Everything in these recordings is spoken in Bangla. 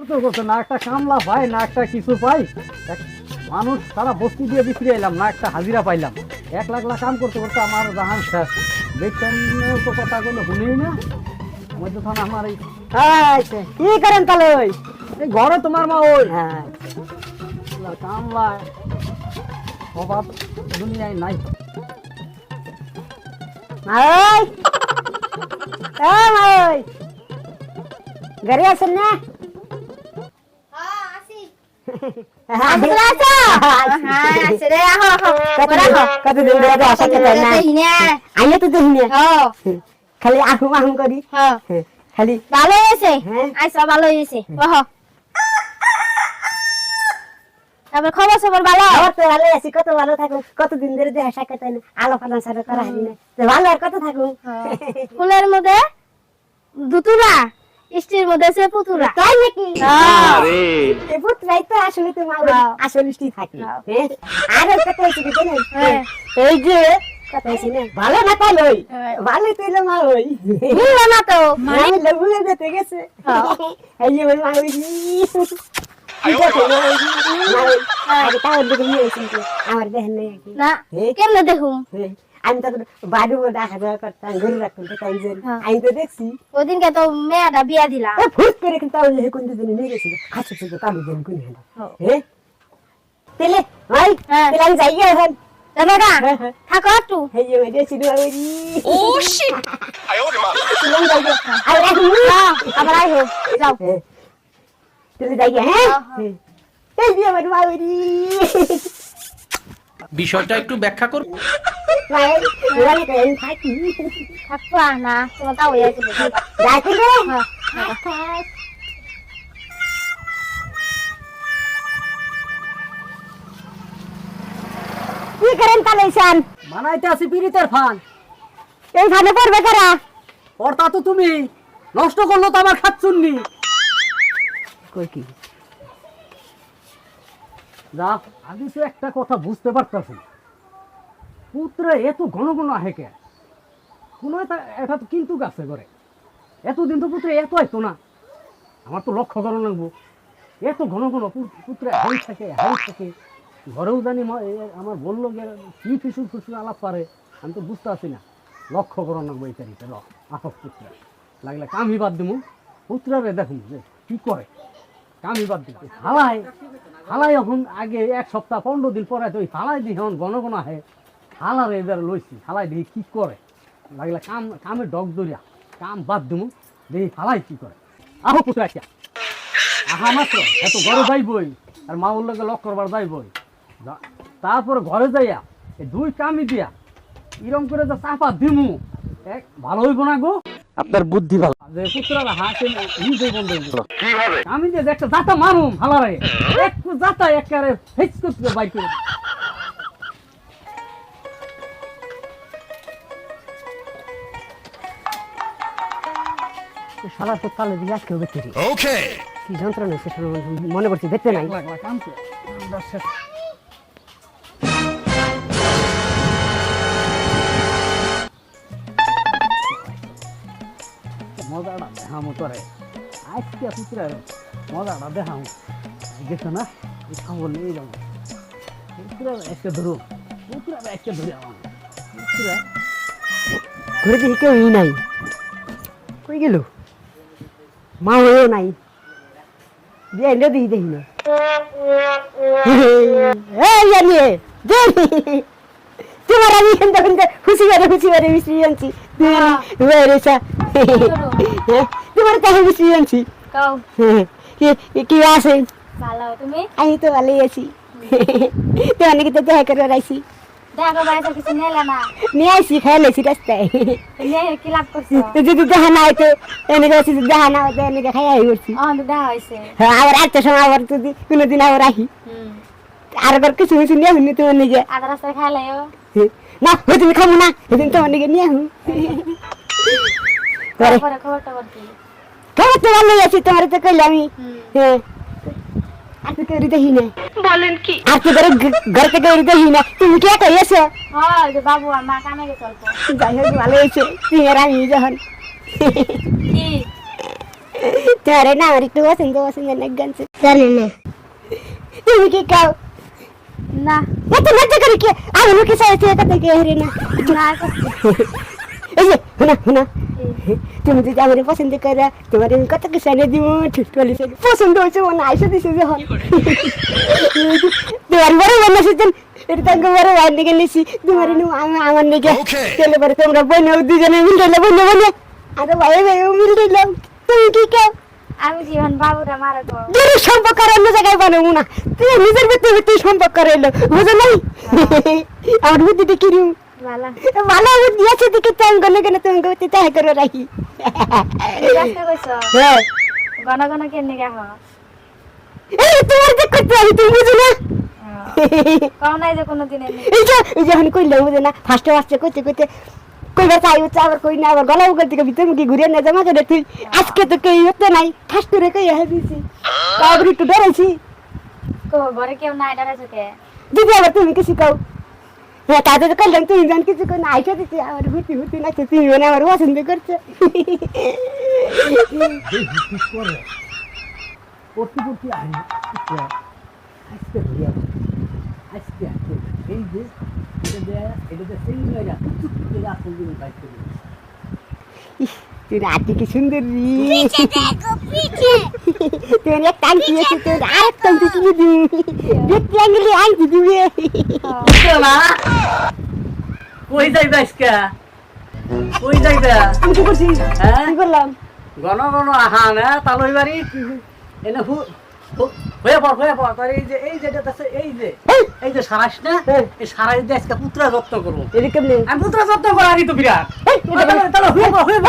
করতে না একটা কামলা পাই না একটা কিছু পাই। এক- মানুষ সারা বস্তি দিয়ে বিক্রি এলাম না একটা হাজিরা পাইলাম। এক লাখ লাখ কাম করতে করতে আমার জাহান শেষ। দেখছেন তো কথাগুলো শুনেই না? তো আমার এই কি করেন তাহলে ওই? এই ঘরে তোমার মা ওই। হ্যাঁ। কামলা অভাব দুনিয়ায় নাই। ও মাই ঘরে আছেন না? খালি আহুম আহুম করি খালি ভালো হয়েছে। আচ্ছা। ভালো হয়েছে ওহ তারপর খবর সবর ভালো তো ভালো আছি কত ভালো থাকুন কতদিন ধরে দেখা সাক্ষাৎ করা হয়নি ভালো আর কত থাকুন ফুলের মধ্যে দুতুরা মধ্যে সে পুতুরা তাই নাকি হ্যাঁ। এ পুত্রাই তো আসলে তো মা হ্যাঁ। আসলে থাকে হ্যাঁ। হ্যাঁ। আর একটা কথা হয়েছে কি জানেন হ্যাঁ। এই যে ভালো না তাই লই হ্যাঁ। ভালো তো মা ওই বুঝলো না তো মানে লেবুলে গেছে এই যে মা ওই আমার দেখেন আর না হ্যাঁ। হ্যাঁ, আমি তখন বাড়ির মধ্যে আসা যাওয়া করতাম গরু রাখতাম তাই হ্যাঁ। আমি তো দেখছি। ওদিনকে তো মেয়েটা বিয়া দিলাম ফুট করে কিন্তু তাহলে কোন দুজনে নিয়ে গেছিল। খাচ্ছে শুধু কামড় দেন কোন হ্যাঁ। হ্যাঁ তেলে ভাই তেলে আমি যাই এখন। দাদা থাকো একটু। এই যে ওই যাই হ্যাঁ, হ্যাঁ।, হ্যাঁ এই দিয়ে আমার বাড়ি বিষয়টা একটু ব্যাখ্যা কর। হ্যাঁ, কি করেন বানাইতে আছি পিরিতের ফান এই ফানে পড়বে কারা তো তুমি। নষ্ট করল তো আমার খাচ্ছুননি কই কি? যা আমি তো একটা কথা বুঝতে পারতেছি পুত্র এত ঘন ঘন হেকে কোনো একটা এটা তো কিন্তু গাছে করে এতদিন তো পুত্র এত আইতো না। আমার তো লক্ষ্য করা লাগবো। এত ঘন ঘন পুত্র হাই থাকে হাই থাকে। ঘরেও জানি আমার বলল যে, কি ফিসু ফিসু আলাপ পারে, আমি তো বুঝতে পারছি না। লক্ষ্য করা লাগবো এই তারিখে, ল আহ পুত্র। লাগলে কামই বাদ দিমু। পুত্রারে দেখুন যে কি করে। কামি বাদ দিব হালাই হালাই এখন আগে এক সপ্তাহ, পনেরো দিন পরে তো ওই হালাই দিয়ে এখন ঘন ঘন আহে। হালার এবার লইছি হালাই দেখি কি করে? লাগলে কাম কামে ডগ দরিয়া কাম বাদ দিমু, দেখি হালাই কি করে। আহো পুত্রা কে আহা মাত্র, এত ঘরে যাইবই, আর মা উল্লেখে লক করবার যাইবই। তারপরে ঘরে যাইয়া, এই দুই কামি দিয়া এরম করে যা চাপা দিমু। এক ভালো হইব না গো? আপনার বুদ্ধি ভালো। আমি যে একটা জাতা মারুম হালারে এক জাতা একারে হেচ করতে বাইক করে সারা তো তালে দিয়ে আজকে বেঁচে রে।，OK，কি যন্ত্রণা হচ্ছে সেটা মনে করছি দেখতে নাই। মজাটা দেখামো তোরে আজকে পুত্রের মজাটা দেখামো গেছো না খবর নিয়ে যাব পুত্রের একটা ধরো পুত্রের একটা ধরে আমার পুত্রা ঘুরে দেখি কেউই নাই কই গেল মা হয়েও নাই দিয়ে এনে দিই দেখি না খুশি করে খুশি করে আনছি রেসা তোমার কাছে মিশ্রি আনছি কাও। কি- আছে? ভালো তুমি? আমি তো ভালোই আছি। তোমার নাকি তো দেখা করে রাখছি খাই কোনোদিন আবার আসি হুম। আর কিছু কিছু নিয়ে শুনি তোমার নিজে আধা রাস্তায় খাইলেও না তুমি খাব না সেদিন তোমার নিজে নিয়ে তারপরে খবর কি? তো ভালোই আছি তোমার তো কইলে আমি। আর তো কেউ দেখি না বলেন কি? আর তো ঘরে থেকে কেউ দেখি না তুমি কে কই এসো হয় বাবু আর মা কামে গেছে অল্প। যাই হোক ভালো হয়েছে তুমি আমি যখন। কি? তোমার না আমার একটু পছন্দ পছন্দ না গানছে। জানি না। তুমি কি খাও না। এত লজ্জা করে কি আমি মুখে চাইছি এটা থেকে হেরে না? না এই যে শোনা শোনা তুমি যদি আমার পছন্দ করে তোমার কত কিছু দিব? ঠিক বলে পছন্দ হয়েছে মনে আইসা দিছে যে হয় তোমার বড় মনে সেদিন এটা তাকে বড় ভাই দিকে নিছি। তোমার আমি আমার Okay. চলে পরে তোমরা বইনে দুজনে মিল বইনে বইনে আরে ভাই ভাই মিল দিলাম তুমি কি কেউ আমি জীবন বাবুরা মারাবো দূর সম্পর্ক আর অন্য জায়গায় বানাবো না। তুই নিজের ভিতরে ভিতরে সম্পর্ক রইল বুঝো নাই? আমার বুদ্ধিটা কিরম ভালো ভালো বুদ্ধি আছে দিকে তুমি গনে গনে তুমি গতি তাই করে রাখি হ্যাঁ ঘন ঘন কেন গা হ এই তোমার যে করতে আমি তুমি বুঝো না কম নাই যে কোনো দিন এই যে এই যে এখন কইলে বুঝো না ফার্স্টে ফার্স্টে করতে করতে কইবার চাই হচ্ছে আবার কই না আবার গলা উগল থেকে ভিতরে মুখে ঘুরে না জমা করে তুই আজকে তো কেউ হতে নাই ফার্স্ট করে কই তারপরে একটু ডরাইছি কো ঘরে কেউ নাই ডরাইছো কে দিদি আবার তুমি কিছু কাও তাদের তো কল্যাণ তুমি জান কিছু কই না আইসা দিচ্ছি আমার হুতি হুতি নাচছে তুমি মানে আমার পছন্দ করছে তুই রাতে কি সুন্দর রি। তুই এক টান দিয়েছি তুই আর টান দিয়ে দিবি দেখতে আঙ্গলি আনতে দিবি। না কই যাইবা আজকে? কই যাইবা? আমি কি করছি? হ্যাঁ? কি করলাম? ঘন ঘন আহা না তালই বাড়ি। এনে হু হয়ে পড় হয়ে পড়। তার এই যে এই যেটা আছে এই যে এই যে সারাস না এই সারাই দিয়ে আজকে পুত্রা যত্ন করব। এরকম নেই আমি পুত্রা যত্ন করা আগে তো বিরাট। তাহলে। তাহলে হয়ে হয়ে হুয়ে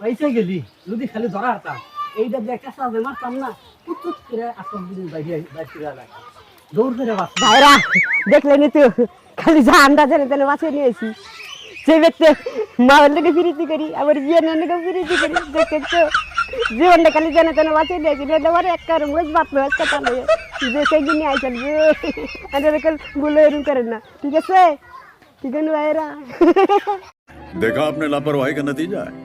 পয়সা গেলি যদি খালি ধরা হতাম এইটা একটা সাজে মারতাম না টুক করে আসল দিন বাইরে বাইরে ज़ोर से भाईरा देख लेने खाली जा नहीं ऐसी। मावल के फिरी थी करी ने फिरी थी करी देख के तो। जीवन ने खाली जाने नहीं ऐसी ने एक कर बात में आई चल जे अंदर करना। ठीक है से? ठीक है भाईरा देखा आपने लापरवाही का नतीजा है?